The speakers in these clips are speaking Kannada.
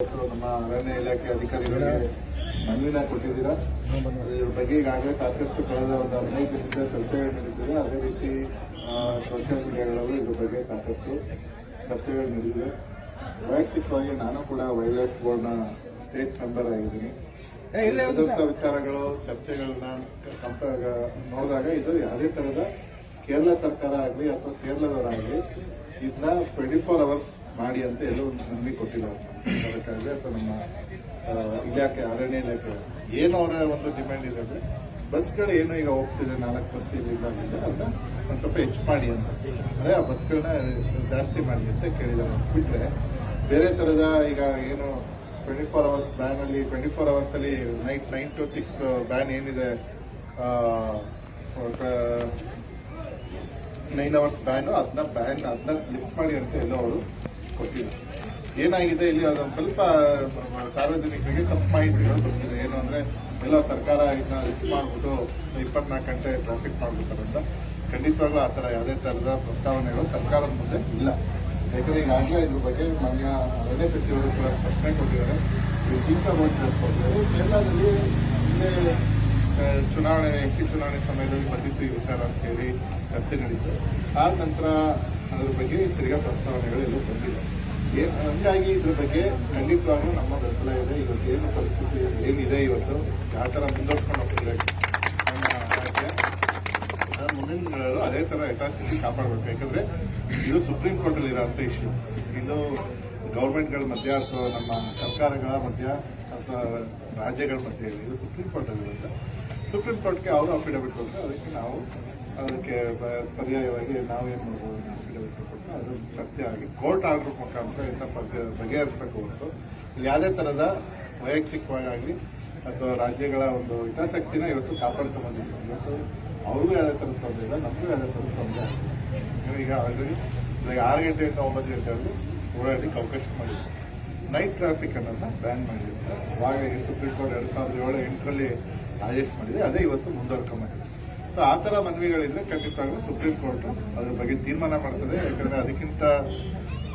ನಮ್ಮ ಅರಣ್ಯ ಇಲಾಖೆ ಅಧಿಕಾರಿಗಳಿಗೆ ಮನವಿನ ಕೊಟ್ಟಿದ್ದೀರಾ? ಇದ್ರ ಬಗ್ಗೆ ಈಗಾಗಲೇ ಸಾಕಷ್ಟು ಕಳೆದ ಒಂದು ಹದಿನೈದು ದಿನದಿಂದ ಚರ್ಚೆಗಳು ನಡೀತಿದೆ ಅದೇ ರೀತಿ ಸೋಷಿಯಲ್ ಮೀಡಿಯಾಗಳಲ್ಲೂ ಇದ್ರ ಬಗ್ಗೆ ಸಾಕಷ್ಟು ಚರ್ಚೆಗಳು ನಡೆದಿದೆ. ವೈಯಕ್ತಿಕವಾಗಿ ನಾನು ಕೂಡ ವೈಲ್ಡ್ ಲೈಫ್ ಬೋರ್ಡ್ನ ಸ್ಟೇಟ್ ಮೆಂಬರ್ ಆಗಿದ್ದೀನಿ. ಇದ್ದಂಥ ವಿಚಾರಗಳು ಚರ್ಚೆಗಳನ್ನ ಕಂಪ ನೋಡಿದಾಗ ಇದು ಯಾವುದೇ ಥರದ ಕೇರಳ ಸರ್ಕಾರ ಆಗಲಿ ಅಥವಾ ಕೇರಳದವರಾಗಲಿ ಇದನ್ನ ಟ್ವೆಂಟಿ ಫೋರ್ ಅವರ್ಸ್ ಮಾಡಿ ಅಂತ ಎಲ್ಲೋ ನಂಬಿ ಕೊಟ್ಟಿಲ್ಲ ಸರ್ಕಾರಕ್ಕಾಗಲಿ ಅಥವಾ ನಮ್ಮ ಇಲಾಖೆ, ಅರಣ್ಯ ಇಲಾಖೆ. ಏನು ಅವರ ಒಂದು ಡಿಮ್ಯಾಂಡ್ ಇದೆ ಅಂದರೆ ಬಸ್ಗಳು ಏನು ಈಗ ಹೋಗ್ತಿದೆ, ನಾಲ್ಕು ಬಸ್ ಇದಾಗಿದೆ ಅದನ್ನ ಒಂದು ಸ್ವಲ್ಪ ಹೆಚ್ಚು ಮಾಡಿ ಅಂತ. ಅಂದರೆ ಆ ಬಸ್ಗಳನ್ನ ಜಾಸ್ತಿ ಮಾಡಿ ಅಂತ ಕೇಳಿದ್ದಾರೆ. ಬಿಟ್ಟರೆ ಬೇರೆ ಥರದ ಈಗ ಏನು ಟ್ವೆಂಟಿ ಫೋರ್ ಅವರ್ಸ್ ಬ್ಯಾನಲ್ಲಿ twenty four ಅವರ್ಸಲ್ಲಿ night nine to six ban ಏನಿದೆ ನೈನ್ ಅವರ್ಸ್ ಬ್ಯಾನು ಅದನ್ನ ಬ್ಯಾನ್ ಅದನ್ನ ಲಿಸ್ಟ್ ಮಾಡಿ ಅಂತ ಎಲ್ಲೋ ಅವರು ಏನಾಗಿದೆ ಇಲ್ಲಿ ಅದೊಂದು ಸ್ವಲ್ಪ ಸಾರ್ವಜನಿಕರಿಗೆ ತಪ್ಪು ಮಾಹಿತಿ ಬಂದಿದೆ ಏನು ಅಂದ್ರೆ, ಎಲ್ಲ ಸರ್ಕಾರ ಇದನ್ನ ಇದು ಮಾಡಿಬಿಟ್ಟು ಇಪ್ಪತ್ನಾಲ್ಕು ಗಂಟೆ ಟ್ರಾಫಿಕ್ ಮಾಡ್ಬಿಡ್ತಾರೆ ಅಂತ. ಖಂಡಿತವಾಗ್ಲೂ ಆ ಥರ ಯಾವುದೇ ಥರದ ಪ್ರಸ್ತಾವನೆಗಳು ಸರ್ಕಾರದ ಮುಂದೆ ಇಲ್ಲ. ಯಾಕಂದ್ರೆ ಈಗಾಗಲೇ ಇದ್ರ ಬಗ್ಗೆ ಮಾನ್ಯ ಅರಣ್ಯ ಸಚಿವರು ಕೂಡ ಸ್ಪಷ್ಟನೆ ಕೊಟ್ಟಿದ್ದಾರೆ. ಚಿಂತ ಕೊಟ್ಟಿದ್ದಾರೆ ಕೇರಳದಲ್ಲಿ ಹಿಂದೆ ಚುನಾವಣೆ ಎಂ ಪಿ ಚುನಾವಣೆ ಸಮಯದಲ್ಲಿ ಬಂದಿತ್ತು ಈ ವಿಚಾರ ಅಂತ ಹೇಳಿ ಚರ್ಚೆ ನಡೀತು. ಆ ನಂತರ ಅದ್ರ ಬಗ್ಗೆ ತಿರ್ಗಾ ಪ್ರಸ್ತಾವನೆಗಳು ಎಲ್ಲೂ ಬಂದಿಲ್ಲ. ಹಂಗಾಗಿ ಇದ್ರ ಬಗ್ಗೆ ಖಂಡಿತವಾಗ್ಲೂ ನಮ್ಮ ಬೆಂಬಲ ಇದೆ. ಇವತ್ತು ಏನು ಪರಿಸ್ಥಿತಿ, ಏನಿದೆ ಇವತ್ತು, ಯಾವ ಥರ ಮುಂದುವರ್ಸ್ಕೊಂಡು ನಮ್ಮ ರಾಜ್ಯ ಮುಂದಿನ ಅದೇ ತರ ಯಥಾಸ್ಥಿತಿ ಕಾಪಾಡಬೇಕು. ಯಾಕಂದ್ರೆ ಇದು ಸುಪ್ರೀಂ ಕೋರ್ಟ್ ಅಲ್ಲಿ ಇರೋಂಥ ಇಶ್ಯೂ ಇದು ಗೌರ್ಮೆಂಟ್ಗಳ ಮಧ್ಯ ಅಥವಾ ನಮ್ಮ ಸರ್ಕಾರಗಳ ಮಧ್ಯ ಅಥವಾ ರಾಜ್ಯಗಳ ಮಧ್ಯ ಇದು ಸುಪ್ರೀಂ ಕೋರ್ಟ್ ಅಲ್ಲಿ ಇರುತ್ತೆ. ಸುಪ್ರೀಂ ಕೋರ್ಟ್ಗೆ ಅವರು ಅಫಿಡವಿಟ್ ಕೊಟ್ಟರೆ ಅದಕ್ಕೆ ನಾವು ಅದಕ್ಕೆ ಪರ್ಯಾಯವಾಗಿ ಪರ್ಯಾಯವಾಗಿ ನಾವೇನು ಮಾಡ್ಬೋದು ಅಫಿಡವಿಟ್ ಕೊಟ್ಟು ಅದು ಚರ್ಚೆ ಆಗಿ ಕೋರ್ಟ್ ಆರ್ಡರ್ ಮುಖಾಂತರ ಇಂಥ ಪರ್ಯ ಬಗೆಹರಿಸಬೇಕು ಹೊರತು. ಇಲ್ಲಿ ಯಾವುದೇ ಥರದ ವೈಯಕ್ತಿಕವಾಗಿ ಅಥವಾ ರಾಜ್ಯಗಳ ಒಂದು ಹಿತಾಸಕ್ತಿನ ಇವತ್ತು ಕಾಪಾಡ್ಕೊಂಡು ಬಂದಿದ್ದೀವಿ ಇವತ್ತು ಅವ್ರಿಗೂ ಯಾವುದೇ ಥರದ ತೊಂದರೆ ಇಲ್ಲ, ನಮಗೂ ಯಾವುದೇ ಥರದ ತೊಂದರೆ ಆಗಿಲ್ಲ ಈಗ ಆಲ್ರೆಡಿ ಬೆಳಗ್ಗೆ ಆರು ಗಂಟೆಯಿಂದ ಒಂಬತ್ತು ಗಂಟೆವರೆಗೂ ಓಡಾಡಲಿಕ್ಕೆ ಅವಕಾಶ ಮಾಡಿದ್ರು ನೈಟ್ ಟ್ರಾಫಿಕ್ ಅನ್ನೋದನ್ನ ಬ್ಯಾನ್ ಮಾಡಿದ್ರು ಅವಾಗ ಸುಪ್ರೀಂ ಕೋರ್ಟ್ ಎರಡು ಸಾವಿರದ ಏಳು ಎಂಟರಲ್ಲಿ ಆದೇಶ ಮಾಡಿದೆ. ಅದೇ ಇವತ್ತು ಮುಂದುವರ್ಕೊಂಬಂದಿದೆ ಸೊ ಆ ಥರ ಮನವಿಗಳಿದ್ರೆ ಖಂಡಿತವಾಗ್ಲೂ ಸುಪ್ರೀಂ ಕೋರ್ಟ್ ಅದ್ರ ಬಗ್ಗೆ ತೀರ್ಮಾನ ಮಾಡ್ತದೆ. ಯಾಕಂದ್ರೆ ಅದಕ್ಕಿಂತ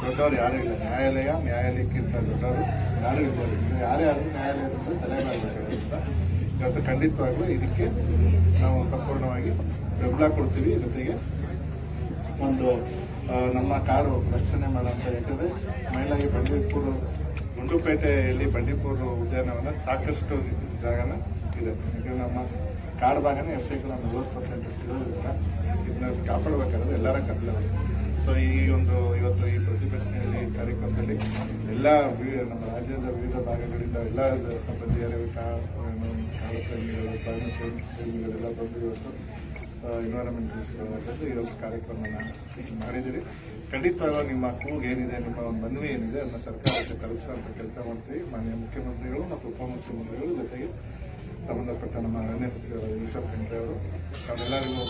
ದೊಡ್ಡವರು ಯಾರು ಇಲ್ಲ. ನ್ಯಾಯಾಲಯ, ನ್ಯಾಯಾಲಯಕ್ಕಿಂತ ದೊಡ್ಡವರು ಯಾರು ಇಲ್ಲ ಯಾರೇ ಆದರೂ ನ್ಯಾಯಾಲಯದಿಂದ ತಲೆ ಮಾಡಬೇಕಾಗಿಲ್ಲ ಇವತ್ತು ಖಂಡಿತವಾಗ್ಲೂ ಇದಕ್ಕೆ ನಾವು ಸಂಪೂರ್ಣವಾಗಿ ಬೆಂಬಲ ಕೊಡ್ತೀವಿ. ಜೊತೆಗೆ ಒಂದು ನಮ್ಮ ಕಾಡು ರಕ್ಷಣೆ ಮಾಡೋಂಥ ಯಾಕಂದ್ರೆ ಮೈಲಾಗಿ ಬಂಡೀಪುರ, ಗುಂಡುಪೇಟೆಯಲ್ಲಿ ಬಂಡೀಪುರ ಉದ್ಯಾನವನ ಸಾಕಷ್ಟು ಜಾಗನ ಇದೆ. ಯಾಕಂದ್ರೆ ನಮ್ಮ ಕಾಡು ಭಾಗನೇ ಒಂದು ಮೂವತ್ತು ಪರ್ಸೆಂಟ್ ಇರೋದ್ರಿಂದ ಇದನ್ನ ಕಾಪಾಡಬೇಕಾದ್ರೆ ಎಲ್ಲರ ಕರ್ತವ್ಯ ಸೊ ಈ ಒಂದು ಇವತ್ತು ಈ ಪ್ರತಿಭಟನೆಯಲ್ಲಿ ಕಾರ್ಯಕ್ರಮದಲ್ಲಿ ಎಲ್ಲ ನಮ್ಮ ರಾಜ್ಯದ ವಿವಿಧ ಭಾಗಗಳಿಂದ ಎಲ್ಲ ಸಂಬಂಧಿಯರು ಕಾರ್ಯಕ್ರಮಿಗಳು ಪ್ರೇಮಿಗಳೆಲ್ಲ ಬಂದು ಇವತ್ತು ಎನ್ವೈರನ್ಮೆಂಟ್ ಒಂದು ಕಾರ್ಯಕ್ರಮನ ಮಾಡಿದ್ದೀರಿ. ಖಂಡಿತವಾಗ ನಿಮ್ಮ ಕೂಗು ಏನಿದೆ, ನಿಮ್ಮ ಮನವಿ ಏನಿದೆ, ಅದನ್ನ ಸರ್ಕಾರಕ್ಕೆ ತಲುಪಿಸುವಂಥ ಕೆಲಸ ಮಾಡ್ತೀವಿ. ಮಾನ್ಯ ಮುಖ್ಯಮಂತ್ರಿಗಳು ಮತ್ತು ಉಪಮುಖ್ಯಮಂತ್ರಿಗಳು ಜೊತೆಗೆ ಸಂಬಂಧಪಟ್ಟ ನಮ್ಮ ಅರಣ್ಯ ಸಚಿವರು ಈಶ್ವರ್ ಖಂಡ್ರೆ ಅವರು ತಾವೆಲ್ಲರಿಗೂ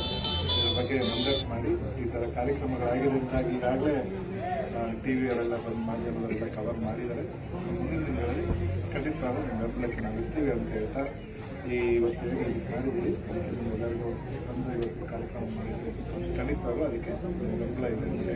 ಇದರ ಬಗ್ಗೆ ಮುಂದಕ್ಕೆ ಮಾಡಿ ಈ ಥರ ಕಾರ್ಯಕ್ರಮಗಳಾಗಿರೋದ್ರಿಂದಾಗಿ ಈಗಾಗಲೇ ಟಿ ವಿಯವರೆಲ್ಲ ಬಂದು ಮಾಧ್ಯಮದವರೆಲ್ಲ ಕವರ್ ಮಾಡಿದ್ದಾರೆ. ಮುಂದಿನ ದಿನಗಳಲ್ಲಿ ಖಂಡಿತ ನಿಮ್ಮ ಬೆಂಬಲಕ್ಕೆ ನಾವು ಇರ್ತೀವಿ ಅಂತ ಹೇಳ್ತಾ ಈ ಇವತ್ತು ಮಾಡಿದ್ವಿ ಮಾಡಿದ್ದೀವಿ ನಿಮ್ಮೆಲ್ಲರಿಗೂ ಬಂದು ಇವತ್ತು ಕಾರ್ಯಕ್ರಮ ಮಾಡಿದ್ದೀವಿ ಖಂಡಿತವಾಗೂ ಅದಕ್ಕೆ ಬೆಂಬಲ ಇದೆ